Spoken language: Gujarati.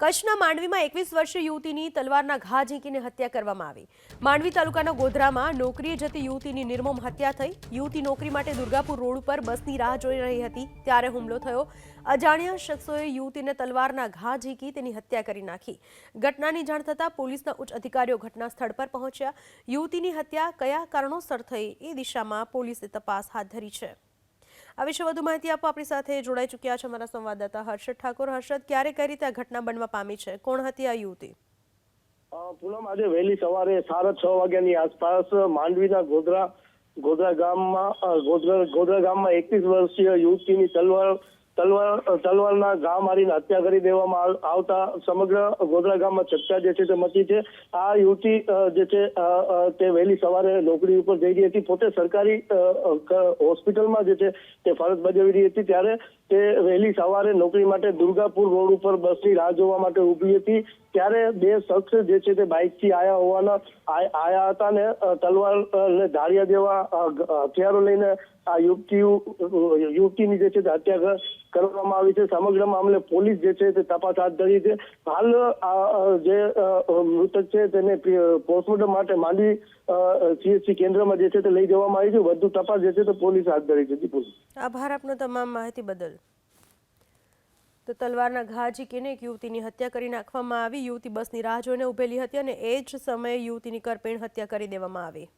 કચ્છના માંડવીમાં એકવીસ વર્ષીય યુવતીની તલવારના ઘા ઝીંકીને હત્યા કરવામાં આવી. માંડવી તાલુકાના ગોધરામાં નોકરીએ જતી યુવતીની નિર્મમ હત્યા થઈ. યુવતી નોકરી માટે દુર્ગાપુર રોડ ઉપર બસની રાહ જોઈ રહી હતી. ત્યારે હુમલો થયો. અજાણ્યા શખ્સોએ યુવતીને તલવારના ઘા ઝીંકી તેની હત્યા કરી નાખી. ઘટનાની જાણ થતાં પોલીસના ઉચ્ચ અધિકારીઓ ઘટના સ્થળ પર પહોંચ્યા. યુવતીની હત્યા કયા કારણોસર થઈ એ દિશામાં પોલીસે તપાસ હાથ ધરી છે. આ વિશે વધુ માહિતી આપો. આપણી સાથે જોડાઈ ચૂક્યા છે અમારા સંવાદદાતા હર્ષદ ઠાકોર. હર્ષદ, ક્યારે કઈ રીતે આ ઘટના બનવા પામી છે? કોણ હતી આ યુવતી? પૂનમ, આજે વહેલી સવારે સાડા છ વાગ્યાની આસપાસ માંડવીના ગોધરા ગોધરા ગામમાં ગોધરા ગોધરા ગામમાં એકવીસ વર્ષીય યુવતીની તલવાર તલવાર તલવારના ઘા મારીને હત્યા કરી દેવામાં આવતા સમગ્ર ગોધરા ગામમાં ચર્ચા જે છે તે મચી છે. આ યુવતી જે છે તે વહેલી સવારે નોકરી ઉપર જઈ રહી હતી. પોતે સરકારી હોસ્પિટલમાં જે છે તે ફરજ બજાવી રહી હતી. ત્યારે તે વહેલી સવારે નોકરી માટે દુર્ગાપુર રોડ ઉપર બસની રાહ જોવા માટે ઊભી હતી. ત્યારે બે શખ્સ જે છે તે બાઇકથી આયા હોવાના આયા હતા ને તલવાર ને ધારિયા જેવા હથિયારો લઈને આ યુવતી યુવતીની જે છે તે હત્યા કરવામાં આવી છે. સમગ્ર મામલે પોલીસ જે છે તે તપાસ હાથ ધરી છે. હાલ જે મૃતક છે તેને પોસ્ટમોર્ટમ માટે માંડવી સીએસસી કેન્દ્રમાં જે છે તે લઈ જવામાં આવી છે. વધુ તપાસ જે છે તે પોલીસ હાથ ધરી છે આભાર આપનો તમામ માહિતી બદલ. તો તલવારના ઘા ઝીકીને એક યુવતીની હત્યા કરી નાખવામાં આવી. યુવતી બસની રાહ જોઈને ઊભેલી હતી અને એ જ સમયે યુવતીની કરપેણ હત્યા કરી દેવામાં આવી.